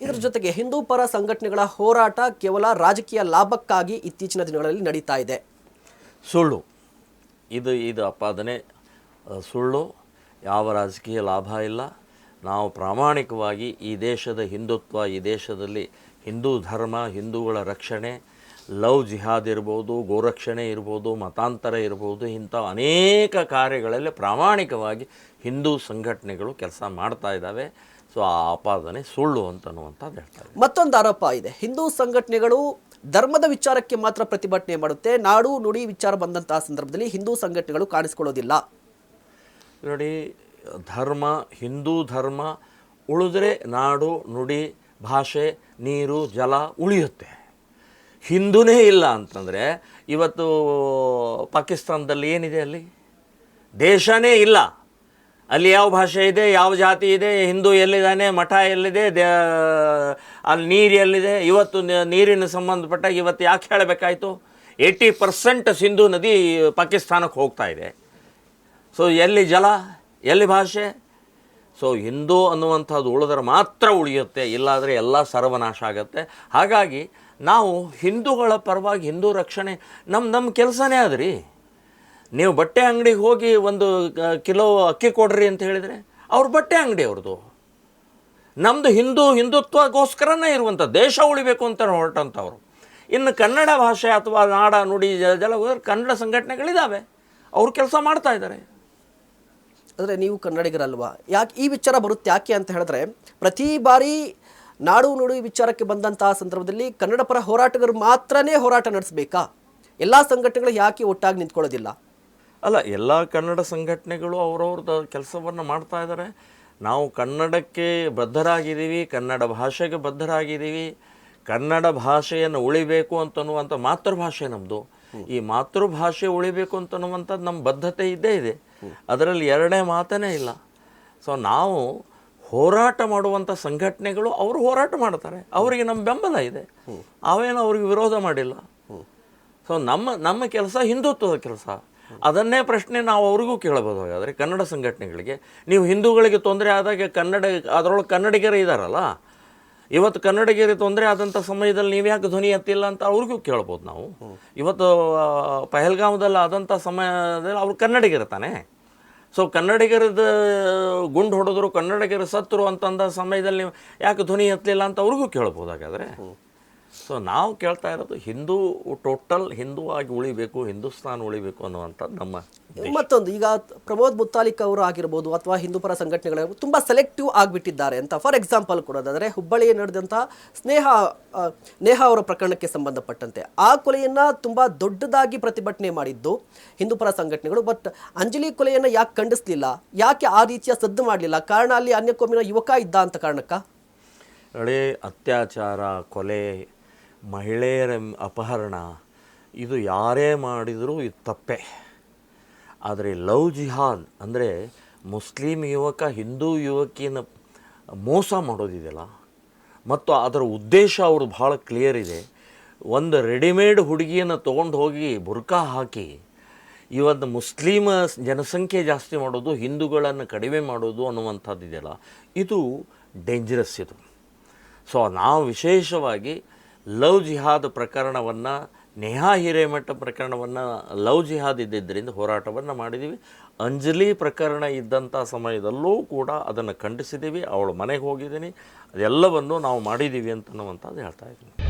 ಇದರ ಜೊತೆಗೆ ಹಿಂದೂ ಪರ ಸಂಘಟನೆಗಳ ಹೋರಾಟ ಕೇವಲ ರಾಜಕೀಯ ಲಾಭಕ್ಕಾಗಿ ಇತ್ತೀಚಿನ ದಿನಗಳಲ್ಲಿ ನಡೀತಾ ಇದೆ. ಸುಳ್ಳು. ಇದು ಇದು ಅಪಾದನೆ. ಸುಳ್ಳು. ಯಾವ ರಾಜಕೀಯ ಲಾಭ ಇಲ್ಲ. ನಾವು ಪ್ರಾಮಾಣಿಕವಾಗಿ ಈ ದೇಶದ ಹಿಂದುತ್ವ, ಈ ದೇಶದಲ್ಲಿ ಹಿಂದೂ ಧರ್ಮ, ಹಿಂದೂಗಳ ರಕ್ಷಣೆ, ಲವ್ ಜಿಹಾದ್ ಇರ್ಬೋದು, ಗೋರಕ್ಷಣೆ ಇರ್ಬೋದು, ಮತಾಂತರ ಇರ್ಬೋದು, ಇಂಥ ಅನೇಕ ಕಾರ್ಯಗಳಲ್ಲಿ ಪ್ರಾಮಾಣಿಕವಾಗಿ ಹಿಂದೂ ಸಂಘಟನೆಗಳು ಕೆಲಸ ಮಾಡ್ತಾ ಇದ್ದಾವೆ. ಸೊ ಆ ಆಪಾದನೆ ಸುಳ್ಳು ಅಂತನ್ನುವಂಥದ್ದು ಹೇಳ್ತಾರೆ ಮತ್ತೊಂದು ಆರೋಪ ಇದೆ. ಹಿಂದೂ ಸಂಘಟನೆಗಳು ಧರ್ಮದ ವಿಚಾರಕ್ಕೆ ಮಾತ್ರ ಪ್ರತಿಭಟನೆ ಮಾಡುತ್ತೆ. ನಾಡು ನುಡಿ ವಿಚಾರ ಬಂದಂತಹ ಸಂದರ್ಭದಲ್ಲಿ ಹಿಂದೂ ಸಂಘಟನೆಗಳು ಕಾಣಿಸ್ಕೊಳ್ಳೋದಿಲ್ಲ. ನೋಡಿ ಧರ್ಮ ಹಿಂದೂ ಧರ್ಮ ಉಳಿದ್ರೆ ನಾಡು ನುಡಿ ಭಾಷೆ ನೀರು ಜಲ ಉಳಿಯುತ್ತೆ. ಹಿಂದೂನೇ ಇಲ್ಲ ಅಂತಂದರೆ ಇವತ್ತು ಪಾಕಿಸ್ತಾನದಲ್ಲಿ ಏನಿದೆ ಅಲ್ಲಿ? ದೇಶನೇ ಇಲ್ಲ. ಅಲ್ಲಿ ಯಾವ ಭಾಷೆ ಇದೆ, ಯಾವ ಜಾತಿ ಇದೆ, ಹಿಂದೂ ಎಲ್ಲಿದ್ದಾನೆ, ಮಠ ಎಲ್ಲಿದೆ, ದೇ, ಅಲ್ಲಿ ನೀರು ಎಲ್ಲಿದೆ, ಇವತ್ತು ನೀರಿನ ಸಂಬಂಧಪಟ್ಟ ಇವತ್ತು ಯಾಕೆ ಹೇಳಬೇಕಾಯಿತು? ಏಯ್ಟಿ ಪರ್ಸೆಂಟ್ ಸಿಂಧೂ ನದಿ ಪಾಕಿಸ್ತಾನಕ್ಕೆ ಹೋಗ್ತಾ ಇದೆ. ಸೊ ಎಲ್ಲಿ ಜಲ, ಎಲ್ಲಿ ಭಾಷೆ? ಸೊ ಹಿಂದೂ ಅನ್ನುವಂಥದ್ದು ಉಳಿದ್ರೆ ಮಾತ್ರ ಉಳಿಯುತ್ತೆ, ಇಲ್ಲಾದರೆ ಎಲ್ಲ ಸರ್ವನಾಶ ಆಗುತ್ತೆ. ಹಾಗಾಗಿ ನಾವು ಹಿಂದೂಗಳ ಪರವಾಗಿ ಹಿಂದೂ ರಕ್ಷಣೆ ನಮ್ಮ ನಮ್ಮ ಕೆಲಸನೇ ಅದ್ರಿ. ನೀವು ಬಟ್ಟೆ ಅಂಗಡಿಗೆ ಹೋಗಿ ಒಂದು ಕಿಲೋ ಅಕ್ಕಿ ಕೊಡ್ರಿ ಅಂತ ಹೇಳಿದರೆ ಅವ್ರ ಬಟ್ಟೆ ಅಂಗಡಿ ಅವ್ರದ್ದು. ನಮ್ಮದು ಹಿಂದೂ ಹಿಂದುತ್ವಗೋಸ್ಕರನೇ ಇರುವಂಥ ದೇಶ ಉಳಿಬೇಕು ಅಂತ ಹೊರಟಂಥವ್ರು. ಇನ್ನು ಕನ್ನಡ ಭಾಷೆ ಅಥವಾ ನಾಡ, ನುಡಿ ಜಲ ಕನ್ನಡ ಸಂಘಟನೆಗಳಿದ್ದಾವೆ ಅವರು ಕೆಲಸ ಮಾಡ್ತಾ ಇದ್ದಾರೆ. ಆದರೆ ನೀವು ಕನ್ನಡಿಗರಲ್ವಾ? ಯಾಕೆ ಈ ವಿಚಾರ ಬರುತ್ತೆ ಯಾಕೆ ಅಂತ ಹೇಳಿದ್ರೆ, ಪ್ರತಿ ಬಾರಿ ನಾಡು, ನುಡಿ ವಿಚಾರಕ್ಕೆ ಬಂದಂತಹ ಸಂದರ್ಭದಲ್ಲಿ ಕನ್ನಡ ಪರ ಹೋರಾಟಗಾರರು ಮಾತ್ರನೇ ಹೋರಾಟ ನಡೆಸಬೇಕಾ? ಎಲ್ಲ ಸಂಘಟನೆಗಳು ಯಾಕೆ ಒಟ್ಟಾಗಿ ನಿಂತ್ಕೊಳ್ಳೋದಿಲ್ಲ? ಅಲ್ಲ, ಎಲ್ಲ ಕನ್ನಡ ಸಂಘಟನೆಗಳು ಅವರವ್ರದ್ದು ಕೆಲಸವನ್ನು ಮಾಡ್ತಾ ಇದ್ದಾರೆ ನಾವು ಕನ್ನಡಕ್ಕೆ ಬದ್ಧರಾಗಿದ್ದೀವಿ, ಕನ್ನಡ ಭಾಷೆಗೆ ಬದ್ಧರಾಗಿದ್ದೀವಿ, ಕನ್ನಡ ಭಾಷೆಯನ್ನು ಉಳಿಬೇಕು ಅಂತನ್ನುವಂಥ ಮಾತೃಭಾಷೆ ನಮ್ಮದು ಈ ಮಾತೃಭಾಷೆ ಉಳಿಬೇಕು ಅಂತನ್ನುವಂಥದ್ದು ನಮ್ಮ ಬದ್ಧತೆ ಇದ್ದೇ ಇದೆ. ಅದರಲ್ಲಿ ಎರಡನೇ ಮಾತನೇ ಇಲ್ಲ. ಸೊ ನಾವು ಹೋರಾಟ ಮಾಡುವಂಥ ಸಂಘಟನೆಗಳು ಅವರು ಹೋರಾಟ ಮಾಡ್ತಾರೆ. ಅವರಿಗೆ ನಮ್ಮ ಬೆಂಬಲ ಇದೆ. ಅವೇನು ಅವ್ರಿಗೆ ವಿರೋಧ ಮಾಡಿಲ್ಲ. ಸೊ ನಮ್ಮ ನಮ್ಮ ಕೆಲಸ ಹಿಂದುತ್ವದ ಕೆಲಸ. ಅದನ್ನೇ ಪ್ರಶ್ನೆ ನಾವು ಅವ್ರಿಗೂ ಕೇಳಬಹುದು. ಹಾಗಾದರೆ ಕನ್ನಡ ಸಂಘಟನೆಗಳಿಗೆ, ನೀವು ಹಿಂದೂಗಳಿಗೆ ತೊಂದರೆ ಆದಾಗ ಕನ್ನಡ, ಅದರೊಳಗೆ ಕನ್ನಡಿಗರೇ ಇದ್ದಾರಲ್ಲ ಇವತ್ತು ಕನ್ನಡಿಗರಿಗೆ ತೊಂದರೆ ಆದಂಥ ಸಮಯದಲ್ಲಿ ನೀವು ಯಾಕೆ ಧ್ವನಿ ಎತ್ತಿಲ್ಲ ಅಂತ ಅವ್ರಿಗೂ ಕೇಳ್ಬೋದು ನಾವು. ಇವತ್ತು ಪಹಲ್ಗಾಮದಲ್ಲಿ ಆದಂಥ ಸಮಯದಲ್ಲಿ ಅವ್ರು ಕನ್ನಡಿಗರು ಸೊ ಕನ್ನಡಿಗರದ ಗುಂಡು ಹೊಡೆದ್ರು, ಕನ್ನಡಿಗರು ಸತ್ತರು ಅಂತಂದ ಸಮಯದಲ್ಲಿ ನೀವು ಯಾಕೆ ಧ್ವನಿ ಎತ್ತಲಿಲ್ಲ ಅಂತ ಅವ್ರಿಗೂ ಕೇಳ್ಬೋದು ಹಾಗಾದರೆ? ಸೊ ನಾವು ಕೇಳ್ತಾ ಇರೋದು ಹಿಂದೂ ಟೋಟಲ್ ಹಿಂದೂ ಆಗಿ ಉಳಿಬೇಕು ಹಿಂದೂಸ್ತಾನ್ ಉಳಿಬೇಕು ಅನ್ನುವಂಥದ್ದು ನಮ್ಮ ಮತ್ತೊಂದು ಈಗ ಪ್ರಮೋದ್ ಮುತ್ತಾಲಿಕ್ ಅವರು ಆಗಿರ್ಬೋದು ಅಥವಾ ಹಿಂದೂ ಪರ ಸಂಘಟನೆಗಳು ತುಂಬ ಸೆಲೆಕ್ಟಿವ್ ಆಗಿಬಿಟ್ಟಿದ್ದಾರೆ ಅಂತ. ಫಾರ್ ಎಕ್ಸಾಂಪಲ್ ಕೊಡೋದಾದರೆ ಹುಬ್ಬಳ್ಳಿಯ ನಡೆದಂಥ ಸ್ನೇಹ ಸ್ನೇಹ ನೇಹ ಅವರ ಪ್ರಕರಣಕ್ಕೆ ಸಂಬಂಧಪಟ್ಟಂತೆ. ಆ ಕೊಲೆಯನ್ನು ತುಂಬ ದೊಡ್ಡದಾಗಿ ಪ್ರತಿಭಟನೆ ಮಾಡಿದ್ದು ಹಿಂದೂ ಪರ ಸಂಘಟನೆಗಳು. ಬಟ್ ಅಂಜಲಿ ಕೊಲೆಯನ್ನು ಯಾಕೆ ಖಂಡಿಸಲಿಲ್ಲ? ಯಾಕೆ ಆ ರೀತಿಯ ಸದ್ದು ಮಾಡಲಿಲ್ಲ? ಕಾರಣ ಅಲ್ಲಿ ಅನ್ಯಕೊಮ್ಮಿನ ಯುವಕ ಇದ್ದ ಅಂತ ಕಾರಣಕ್ಕ? ಅತ್ಯಾಚಾರ ಕೊಲೆ ಮಹಿಳೆಯರ ಅಪಹರಣ, ಇದು ಯಾರೇ ಮಾಡಿದರೂ ಇದು ತಪ್ಪೇ. ಆದರೆ ಲವ್ ಜಿಹಾದ್ ಅಂದರೆ ಮುಸ್ಲಿಂ ಯುವಕ, ಹಿಂದೂ ಯುವಕಿಯನ್ನು ಮೋಸ ಮಾಡೋದಿದೆಯಲ್ಲ? ಮತ್ತು ಅದರ ಉದ್ದೇಶ ಅವರು ಭಾಳ ಕ್ಲಿಯರ್ ಇದೆ. ಒಂದು ರೆಡಿಮೇಡ್ ಹುಡುಗಿಯನ್ನು ತೊಗೊಂಡು ಹೋಗಿ ಬುರ್ಕಾ ಹಾಕಿ, ಇವತ್ತು ಮುಸ್ಲಿಮ ಜನಸಂಖ್ಯೆ ಜಾಸ್ತಿ ಮಾಡೋದು, ಹಿಂದೂಗಳನ್ನು ಕಡಿಮೆ ಮಾಡೋದು ಅನ್ನುವಂಥದ್ದಿದೆಯಲ್ಲ? ಇದು ಡೇಂಜರಸ್ ಇದು. ಸೊ ನಾವು ವಿಶೇಷವಾಗಿ ಲವ್ ಜಿಹಾದ್ ಪ್ರಕರಣವನ್ನು, ನೇಹಾ ಹಿರೇಮಠ ಪ್ರಕರಣವನ್ನು ಲವ್ ಜಿಹಾದ್ ಇದ್ದಿದ್ದರಿಂದ ಹೋರಾಟವನ್ನು ಮಾಡಿದ್ದೀವಿ ಅಂಜಲಿ ಪ್ರಕರಣ ಇದ್ದಂಥ ಸಮಯದಲ್ಲೂ ಕೂಡ ಅದನ್ನು ಖಂಡಿಸಿದ್ದೀವಿ ಅವಳು ಮನೆಗೆ ಹೋಗಿದ್ದೀನಿ. ಅದೆಲ್ಲವನ್ನು ನಾವು ಮಾಡಿದ್ದೀವಿ ಅಂತನ್ನುವಂಥದ್ದು ಹೇಳ್ತಾ ಇದ್ದೀನಿ.